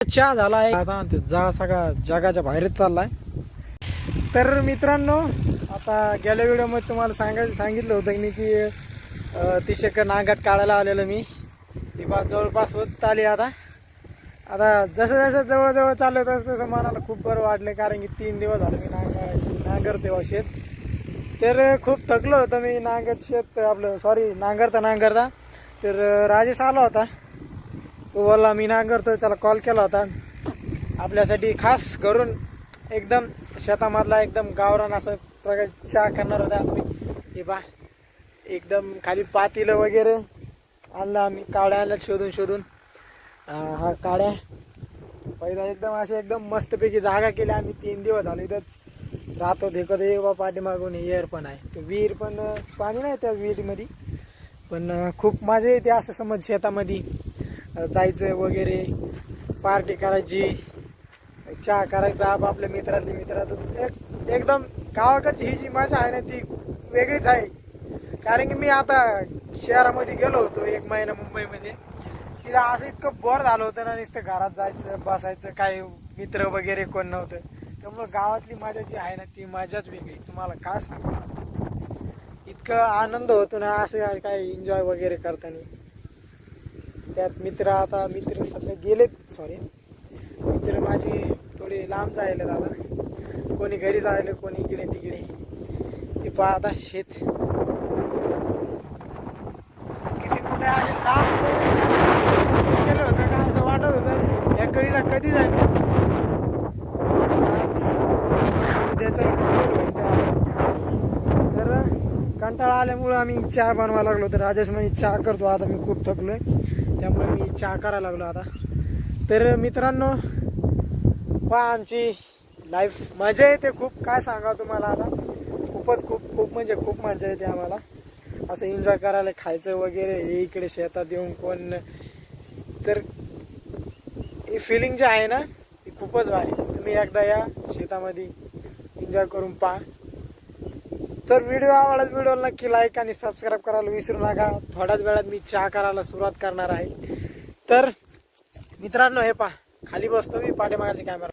चहा झाला आहे आता ते जाळा सगळा जगाच्या बाहेरच चाललाय. तर मित्रांनो आता गेल्या व्हिडिओमध्ये तुम्हाला सांगायचं सांगितलं होतं मी की मी ती शेकर नांगाट काढायला आलेलो मी. ती बा जवळपास होत आली आता. आता जसं जसं जवळजवळ चाललं तसं तसं मनाला खूप बरं वाटलं कारण की तीन दिवस झाले मी नांगर नांगर तेव्हा शेत. तर खूप थकलो होतं मी नांगर शेत आपलं सॉरी नांगरता नांगरता. तर राजेश आला होता. तो बोलला मी नांगरतो त्याला कॉल केला होता. आपल्यासाठी खास घरून एकदम शेतामधला एकदम गावरान असं प्रकार चहा करणार होता आम्ही. हे बा एकदम खाली पातीलं वगैरे आणलं आम्ही काळ्या आणल्या शोधून शोधून. हा काड्या. पहिला एकदम असे एकदम मस्तपैकी जागा केल्या आम्ही तीन दिवस झाले इथंच. राहतो देखत हे बा पाठीमागून एअर पण आहे. ते विहीर पण पाणी नाही त्या विहिरीमध्ये. पण खूप मजा येते असं समज शेतामध्ये. जायचं वगैरे पार्टी करायची चहा करायचा आपापल्या मित्रातली मित्रात एक एकदम गावाकडची ही जी मजा आहे ना ती वेगळीच आहे. कारण की मी आता शहरामध्ये गेलो होतो एक महिना मुंबईमध्ये. तिथं असं इतकं बोर झालं होतं ना नुसतं घरात जायचं बसायचं काही मित्र वगैरे कोण नव्हतं. त्यामुळं गावातली मजा जी आहे ना ती मजाच वेगळी. तुम्हाला काय सांगणार इतकं आनंद होतो ना असं काय एन्जॉय वगैरे करताना. त्यात मित्र आता मित्र सध्या गेलेत सॉरी मित्र माझी थोडी लांब जायला दादा कोणी घरी जायला कोणी इकडे तिकडे. ते पहा आता शेत. किती कुठे आहे लांब केलं होतं का असं वाटत होतं या कडीला कधी जाईल? तर कंटाळा आल्यामुळं आम्ही चहा बनवायला लागलो तर राजेश म्हणजे चहा करतो आता मी खूप थकलोय. त्यामुळे मी चहा करायला लागलो आता. तर मित्रांनो पहा आमची लाईफ मजा येते खूप. काय सांगा तुम्हाला आता? खूपच खूप खूप म्हणजे खूप मजा येते आम्हाला. असं एन्जॉय करायला खायचं वगैरे हे इकडे शेतात येऊन कोण तर ही फिलिंग जी आहे ना ती खूपच भारी. तुम्ही एकदा या शेतामध्ये एन्जॉय करून पहा. तर व्हिडिओ आवडत व्हिडिओ नक्की लाईक आणि सबस्क्राईब करायला विसरू नका. थोड्याच वेळात मी चहा करायला सुरुवात करणार आहे. तर मित्रांनो हे पहा. खाली बसतो मी पाठीमागाचे कॅमेरा